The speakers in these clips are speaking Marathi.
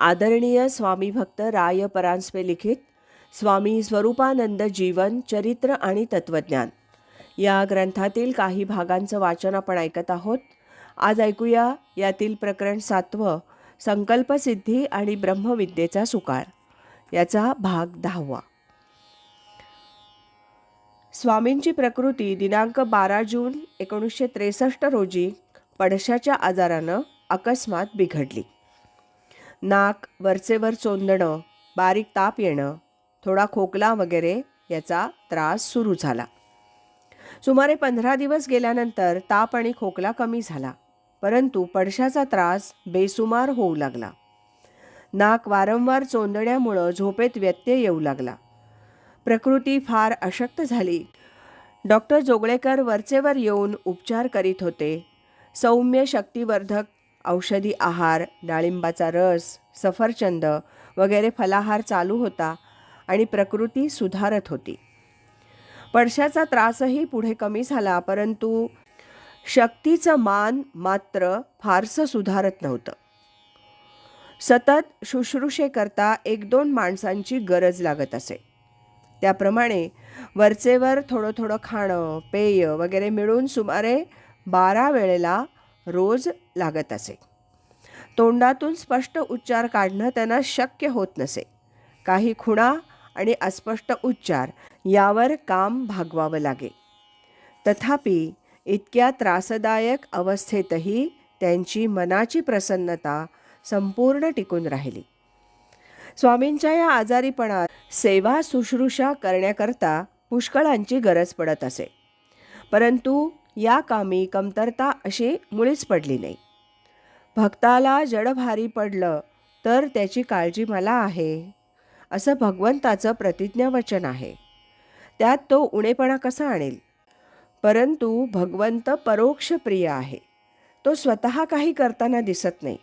आदरणीय स्वामी भक्त राय परांजपे लिखित स्वामी स्वरूपानंद जीवन चरित्र आणि तत्वज्ञान. या ग्रंथातील काही भागांचं वाचन आपण ऐकत आहोत. आज ऐकूया यातील प्रकरण सातवं संकल्पसिद्धी आणि ब्रह्मविद्येचा सुकाळ याचा भाग दहावा. स्वामींची प्रकृती दिनांक बारा जून एकोणीसशे त्रेसष्ट रोजी पडशाच्या आजारानं अकस्मात बिघडली. नाक वरचेवर चोंदणं बारीक ताप येणं थोडा खोकला वगैरे याचा त्रास सुरू झाला. सुमारे पंधरा दिवस गेल्यानंतर ताप आणि खोकला कमी झाला परंतु पडशाचा त्रास बेसुमार होऊ लागला. नाक वारंवार चोंदण्यामुळं झोपेत व्यत्यय येऊ लागला. प्रकृती फार अशक्त झाली. डॉक्टर जोगळेकर वरचेवर येऊन उपचार करीत होते. सौम्य शक्तिवर्धक औषधी आहार डाळिंबाचा रस सफरचंद वगैरे फलाहार चालू होता आणि प्रकृती सुधारत होती. पडशाचा त्रासही पुढे कमी झाला परंतु शक्तीचं मान मात्र फारसं सुधारत नव्हतं. सतत शुश्रूषेकरता एक दोन माणसांची गरज लागत असे. त्याप्रमाणे वरचेवर थोडं थोडं खाणं पेय वगैरे मिळून सुमारे बारा वेळेला रोज लागत असे. तोंडातून स्पष्ट उच्चार काढणं त्यांना शक्य होत नसे. काही खुणा आणि अस्पष्ट उच्चार यावर काम भागवावं लागे. तथापि इतक्या त्रासदायक अवस्थेतही त्यांची मनाची प्रसन्नता संपूर्ण टिकून राहिली. स्वामींच्या या आजारीपणात सेवा शुश्रूषा करण्याकरता पुष्कळांची गरज पडत असे. परंतु या कामी कमतरता अशी मुळीच पडली नाही. भक्ताला जडभारी पडलं तर त्याची काळजी मला आहे असं भगवंताचं प्रतिज्ञावचन आहे. त्यात तो उणेपणा कसा आणेल? परंतु भगवंत परोक्ष प्रिय आहे. तो स्वतः काही करताना दिसत नाही.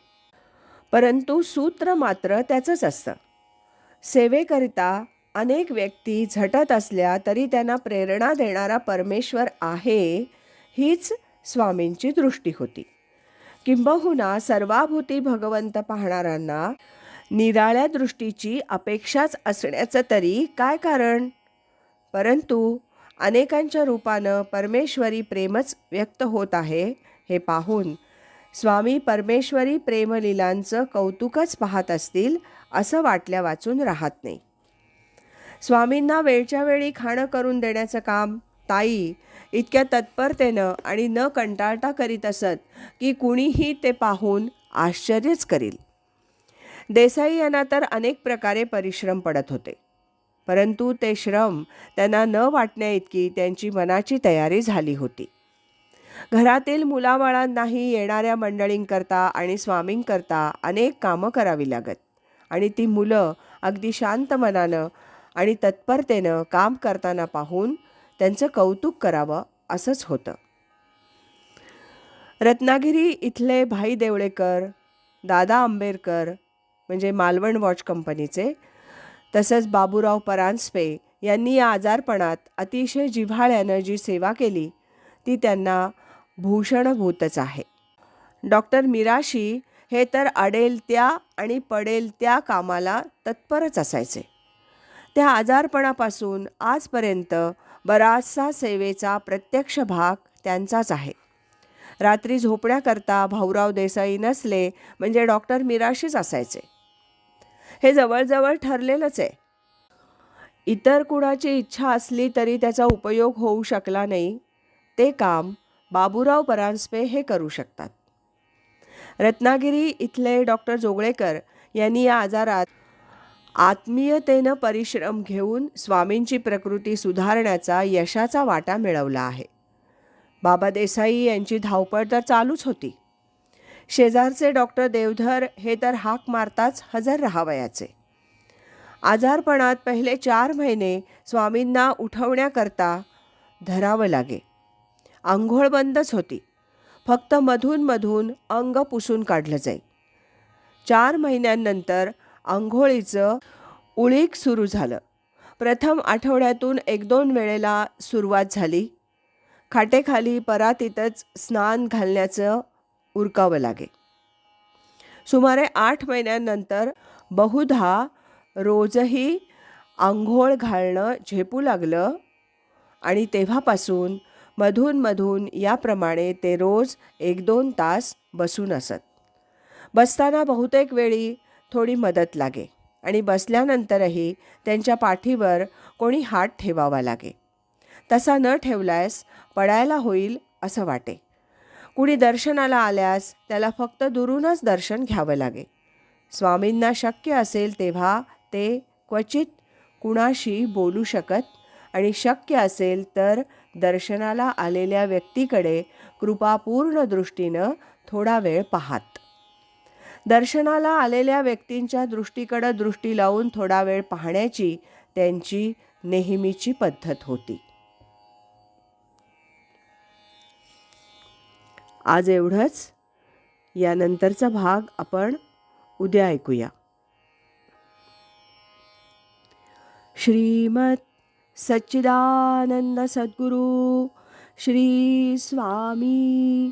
परंतु सूत्र मात्र त्याचंच असतं. सेवेकरिता अनेक व्यक्ती झटत असल्या तरी त्यांना प्रेरणा देणारा परमेश्वर आहे हीच स्वामींची दृष्टी होती. किंबहुना सर्वाभूती भगवंत पाहणाऱ्यांना निराळ्या दृष्टीची अपेक्षाच असण्याचं तरी काय कारण? परंतु अनेकांच्या रूपानं परमेश्वरी प्रेमच व्यक्त होत आहे हे पाहून स्वामी परमेश्वरी प्रेमलीलांचं कौतुकच पाहत असतील असं वाटल्या वाचून राहत नाही. स्वामींना वेळच्या वेळी खाणं करून देण्याचं काम ताई इतक्या तत्परतेनं आणि न कंटाळता करीत असत की कुणीही ते पाहून आश्चर्यच करील. देसाई यांना तर अनेक प्रकारे परिश्रम पडत होते. परंतु ते श्रम त्यांना न वाटण्या इतकी त्यांची मनाची तयारी झाली होती. घरातील मुलाबाळांनाही येणाऱ्या मंडळींकरता आणि स्वामींकरता अनेक कामं करावी लागत आणि ती मुलं अगदी शांत मनानं आणि तत्परतेनं काम करताना पाहून त्यांचं कौतुक करावं असंच होतं. रत्नागिरी इथले भाई देवळेकर दादा आंबेडकर म्हणजे मालवण वॉच कंपनीचे तसंच बाबूराव परांजपे यांनी या आजारपणात अतिशय जिव्हाळ्यानं जी सेवा केली ती त्यांना भूषणभूतच आहे. डॉक्टर मिराशी हे तर अडेल त्या आणि पडेल त्या कामाला तत्परच असायचे. त्या आजारपणापासून आजपर्यंत बराचसा सेवेचा प्रत्यक्ष भाग त्यांचाच आहे. रात्री झोपण्याकरता भाऊराव देसाई नसले म्हणजे डॉक्टर मिराशीच असायचे. हे जवळजवळ ठरलेलंच आहे. इतर कुणाची इच्छा असली तरी त्याचा उपयोग होऊ शकला नाही. ते काम बाबूराव परांजपे हे करू शकतात. रत्नागिरी इथले डॉक्टर जोगळेकर यांनी या आजारात आत्मीयतेनं परिश्रम घेऊन स्वामींची प्रकृती सुधारण्याचा यशाचा वाटा मिळवला आहे. बाबा देसाई यांची धावपळ तर चालूच होती. शेजारचे डॉक्टर देवधर हे तर हाक मारताच हजर राहावयाचे. आजारपणात पहिले चार महिने स्वामींना उठवण्याकरता धरावं लागे. आंघोळ बंदच होती. फक्त मधून मधून अंग पुसून काढलं जाई. चार महिन्यांनंतर आंघोळीचं उळीक सुरू झालं. प्रथम आठवड्यातून एक दोन वेळेला सुरुवात झाली. खाटेखाली परातीतच स्नान घालण्याचं उरकावं लागे सुमारे आठ महिन्यांनंतर बहुधा रोजही आंघोळ घालणं झेपू लागलं आणि तेव्हापासून मधूनमधून याप्रमाणे ते रोज एक दोन तास बसून असत. बसताना बहुतेक वेळी थोडी मदत लागे आणि बसल्यानंतरही त्यांच्या पाठीवर कोणी हात ठेवावा लागे. तसा न ठेवल्यास पडायला होईल असं वाटे. कुणी दर्शनाला आल्यास त्याला फक्त दुरूनच दर्शन घ्यावं लागे. स्वामींना शक्य असेल तेव्हा ते क्वचित कुणाशी बोलू शकत आणि शक्य असेल तर दर्शनाला आलेल्या व्यक्तीकडे कृपापूर्ण दृष्टीनं थोडा वेळ पाहात. दर्शनाला आलेल्या व्यक्तींच्या दृष्टीकडं दृष्टी लावून थोडा वेळ पाहण्याची त्यांची नेहमीची पद्धत होती. आज एवढंच. यानंतरचा भाग आपण उद्या ऐकूया. श्रीमत सच्चिदानंद सद्गुरु श्री स्वामी